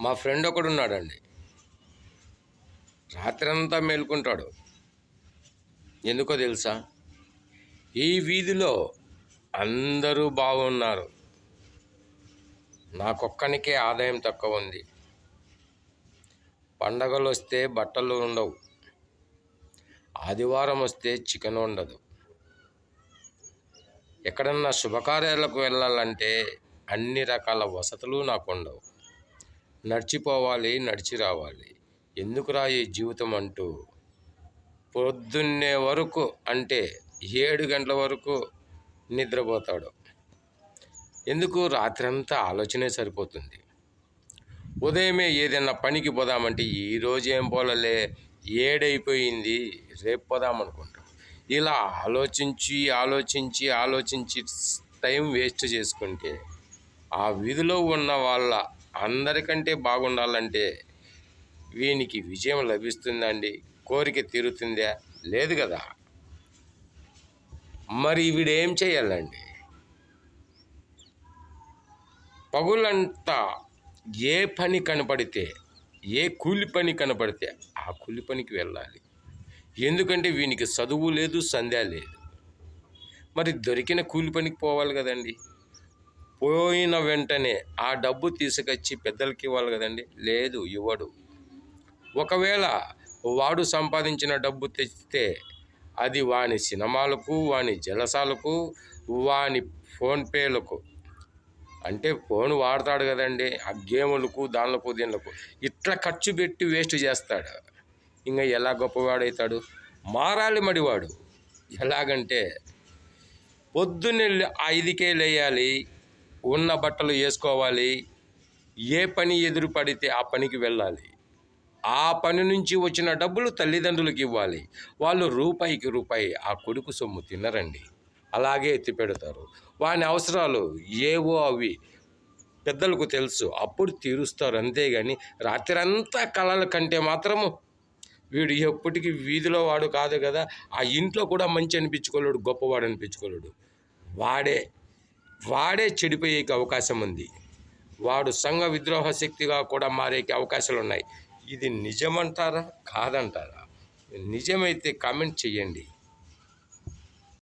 మా ఫ్రెండ్ ఒకడు ఉన్నాడండి రాత్రంతా మేల్కుంటాడు. ఎందుకో తెలుసా? ఈ వీధిలో అందరూ బాగున్నారు. నాకొక్కనికే ఆదాయం తక్కువ ఉంది. పండగలు వస్తే బట్టలు ఉండవు. ఆదివారం వస్తే చికెన్ ఉండదు ఎక్కడన్నా శుభకార్యాలకు వెళ్ళాలంటే అన్ని రకాల వసతులు నాకు ఉండవు నడిచిపోవాలి నడిచి రావాలి. ఎందుకురా ఈ జీవితం అంటూ? పొద్దున్నే వరకు అంటే ఏడు గంటల వరకు నిద్రపోతాడు. ఎందుకు? రాత్రంతా ఆలోచనే సరిపోతుంది. ఉదయమే ఏదైనా పనికి పోదామంటే ఈరోజు ఏం పోలలే ఏడైపోయింది రేపు పోదాం అనుకుంటాం. ఇలా ఆలోచించి ఆలోచించి ఆలోచించి టైం వేస్ట్ చేసుకుంటే ఆ వీధిలో ఉన్న వాళ్ళ అందరికంటే బాగుండాలంటే వీనికి విజయం లభిస్తుందండి కోరిక తీరుతుందా లేదు కదా? మరి వీడేం చేయాలండి? పగులంతా ఏ పని కనపడితే ఏ కూలి పని కనపడితే ఆ కూలి పనికి వెళ్ళాలి. ఎందుకంటే వీనికి చదువు లేదు సంధ్య లేదు. మరి దొరికిన కూలి పనికి పోవాలి కదండి. పోయిన వెంటనే ఆ డబ్బు తీసుకొచ్చి పెద్దలకి ఇవ్వాలి కదండి? లేదు ఇవ్వడు. ఒకవేళ వాడు సంపాదించిన డబ్బు తెచ్చితే అది వాని సినిమాలకు వాని జలసాలకు వాని ఫోన్పేలకు అంటే ఫోన్ వాడతాడు కదండి ఆ గేములకు దానిలకు దీనిలకు. ఇట్లా ఖర్చు పెట్టి వేస్ట్ చేస్తాడు. ఇంకా ఎలా గొప్పవాడవుతాడు మారాలి మడివాడు ఎలాగంటే పొద్దున్నెళ్ళి ఐదుకే లేయాలి ఉన్న బట్టలు వేసుకోవాలి. ఏ పని ఎదురు పడితే ఆ పనికి వెళ్ళాలి. ఆ పని నుంచి వచ్చిన డబ్బులు తల్లిదండ్రులకు ఇవ్వాలి. వాళ్ళు రూపాయికి రూపాయి ఆ కొడుకు సొమ్ము తినరండి. అలాగే ఎత్తి పెడతారు. వాని అవసరాలు ఏవో అవి పెద్దలకు తెలుసు. అప్పుడు తీరుస్తారు అంతేగాని రాత్రంతా కళల కంటే మాత్రము వీడు ఎప్పటికీ వీధిలో వాడు కాదు కదా. ఆ ఇంట్లో కూడా మంచి అనిపించుకోలేడు గొప్పవాడు అనిపించుకోలేడు. వాడే వాడే చెడిపోయే అవకాశం ఉంది. వాడు సంఘ విద్రోహ శక్తిగా కూడా మారే అవకాశాలు ఉన్నాయి. ఇది నిజమంటారా? కాదంటారా? నిజమైతే కామెంట్ చేయండి